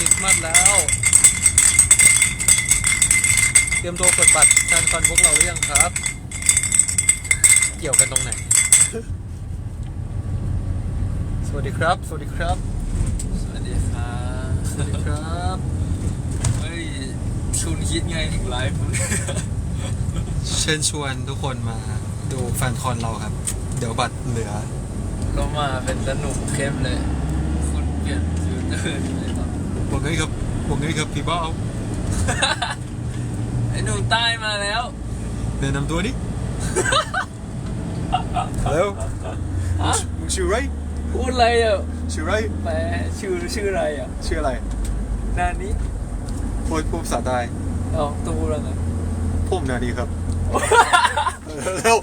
ริสต์มาสแล้ว เตรียมตัวกดบัตรแฟนคอนพวกเราหรือยังครับ เกี่ยวกันตรงไหน สวัสดีครับ สวัสดีครับ สวัสดีครับสวัสดีครับเฮ้ยชุนคิดไงอีกไลฟ์เชิญชวนทุกคนมาดูแฟนคอนเราครับ เดี๋ยวบัตรเหลือเรามาเป็นสนุกเข้มเลย คุณเปลี่ยนฟิลเตอร์ เลยตอนบอกไงครับบอกไงครับพี่บ้าวไอ้หนุ่มใต้มาแล้วแนะนำตัวดิฮัลโหลฮะมึงชื่ออะไรพูดอะไรอะชื่ออะไรแปลชื่อชื่ออะไรอะชื่ออะไรนานี้พูดพูดภาษาใต้อ๋อตูแล้วไงผมนาดีครับเร็ว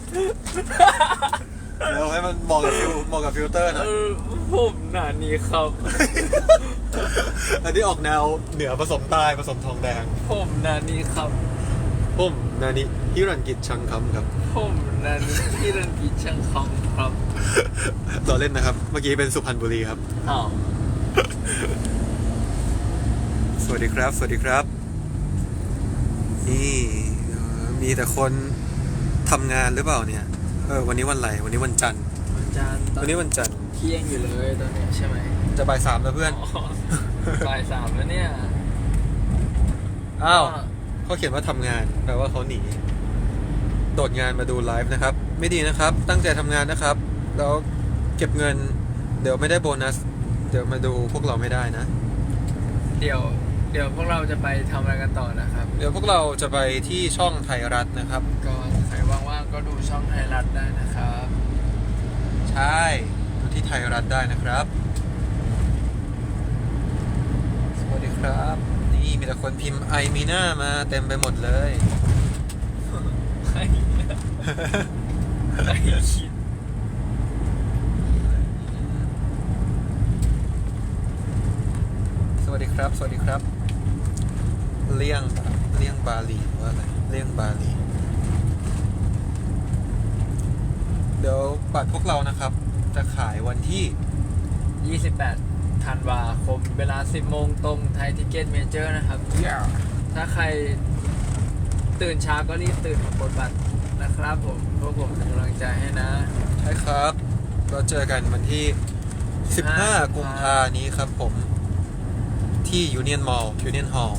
เร็วให้มันเหมาะกับฟิลเหมาะกับฟิลเตอร์หเอน่อยอผมนานี้ครับ อันนี้ออกแนวเหนือผสมใต้ผสมทองแดง ผมนานี้ครับผมนานิฮิรันกิจชังคำครับผมนานี้ที่รันกิจช่างคำครับต่อเล่นนะครับ เมื่อกี้เป็นสุพรรณบุรีครับ อ้าวสวัสดีครับ สวัสดีครับ นี่เอ่อมีแต่คนทำงานหรือเปล่าเนี่ย เออวันนี้วันอะไรวันนี้วันจันทร์วันจันทร์ตอวันนนี้วันจันทร์ เที่ยงอยู่เลยตอนเนี้ยใช่ไหมจะบ่ายสามแล้วเพื่อน อ๋อบ่ายสามแล้วเนี่ยอ้าวเขาเขียนว่าทำงาน แปลว่าเขาหนี โดดงานมาดูไลฟ์นะครับ ไม่ดีนะครับ ตั้งใจทำงานนะครับ แล้วเก็บเงิน เดี๋ยวไม่ได้โบนัส เดี๋ยวมาดูพวกเราไม่ได้นะ เดี๋ยว เดี๋ยวพวกเราจะไปทำอะไรกันต่อนะครับ เดี๋ยวพวกเราจะไปที่ช่องไทยรัฐนะครับ ก็ใครว่างๆก็ดูช่องไทยรัฐได้นะครับใช่ดูที่ ไทยรัฐได้นะครับ สวัสดีครับ นี่มีแต่คนพิมพ์ไอมีน่ามาเต็มไปหมดเลยใครใครคิดสวัสดีครับ สวัสดีครับ เลี่ยง เลี่ยงบาหลีว่าอะไร เลี่ยงบาหลี เดี๋ยวบัตรพวกเรานะครับ จะขายวันที่ 28ธันวาคม เวลา 10 โมงตรงไทยทิเก็ตเมเจอร์นะครับถ้าใครตื่นเช้าก็รีบตื่นมากดบัตรนะครับผมพวกผมเป็นกำลังใจให้นะ ใช่ครับ เราเจอกันวันที่ 15 กุมภานี้ครับผม ที่ Union Mall Union Hall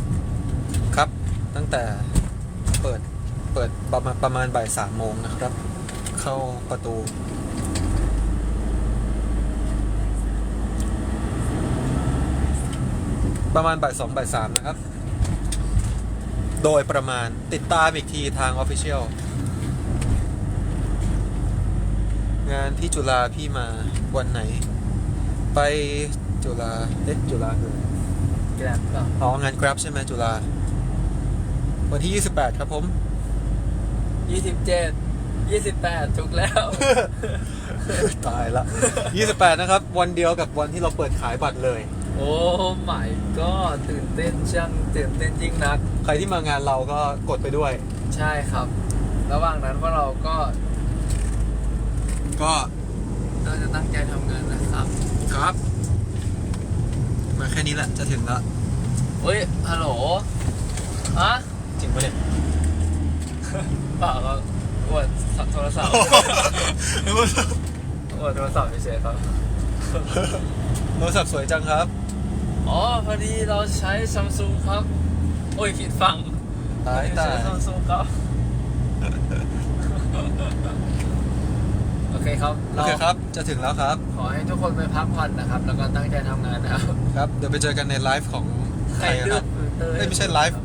ครับ ตั้งแต่เปิดเปิดประมาณประมาณบ่ายสามโมงนะครับ เข้าประตู ประมาณบ่ายสองบ่ายสามนะครับ โดยประมาณติดตามอีกทีทาง Official งานที่จุฬาพี่มาวันไหน ไปจุฬาเอ๊ะจุฬาคือแกร็บเปล่าอ๋องาน Grab ใช่ไหมจุฬาวันที่ 28 ครับผม27 28ถูกแล้ว ตายละ 28 นะครับ วันเดียวกับวันที่เราเปิดขายบัตรเลย โอ้ my god ตื่นเต้นช่างตื่นเต้นยิ่งนัก ใครที่มางานเราก็กดไปด้วย ใช่ครับ ระหว่างนั้นพวกเราก็ก็เราจะตั้งใจทำงานนะครับ ครับ มาแค่นี้แหละ จะถึงละเฮ้ยฮัลโหลฮะจริงปะเนี่ยเปล่าก็อวดโทรศัพท์อวดโทรศัพท์เฉยๆครับ โทรศัพท์สวยจังครับ อ๋อพอดีเราใช้ซัมซุงครับ โอ้ยผิดฟังตายตายใช้ซัมซุงครับ โอเคครับโอเราเคครับ จะถึงแล้วครับ ขอให้ทุกคนไปพักผ่อนนะครับ แล้วก็ตั้งใจทำงานนะครับ ครับ เดี๋ยวไปเจอกันในไลฟ์ของไทใครยเลืรัอกฐฟิลเตอร์เอ้ยไม่ใช่ไลฟ์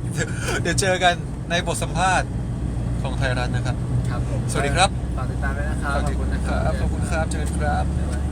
เดี๋ยวเจอกันในบทสัมภาษณ์ของไทยรัฐนะครับ ครับผมสวัสดีครับ ฝากติดตามด้วยนะครับ ขอบคุณนะครับ ขอบคุณครับ เจอกันครับบ๊ายบาย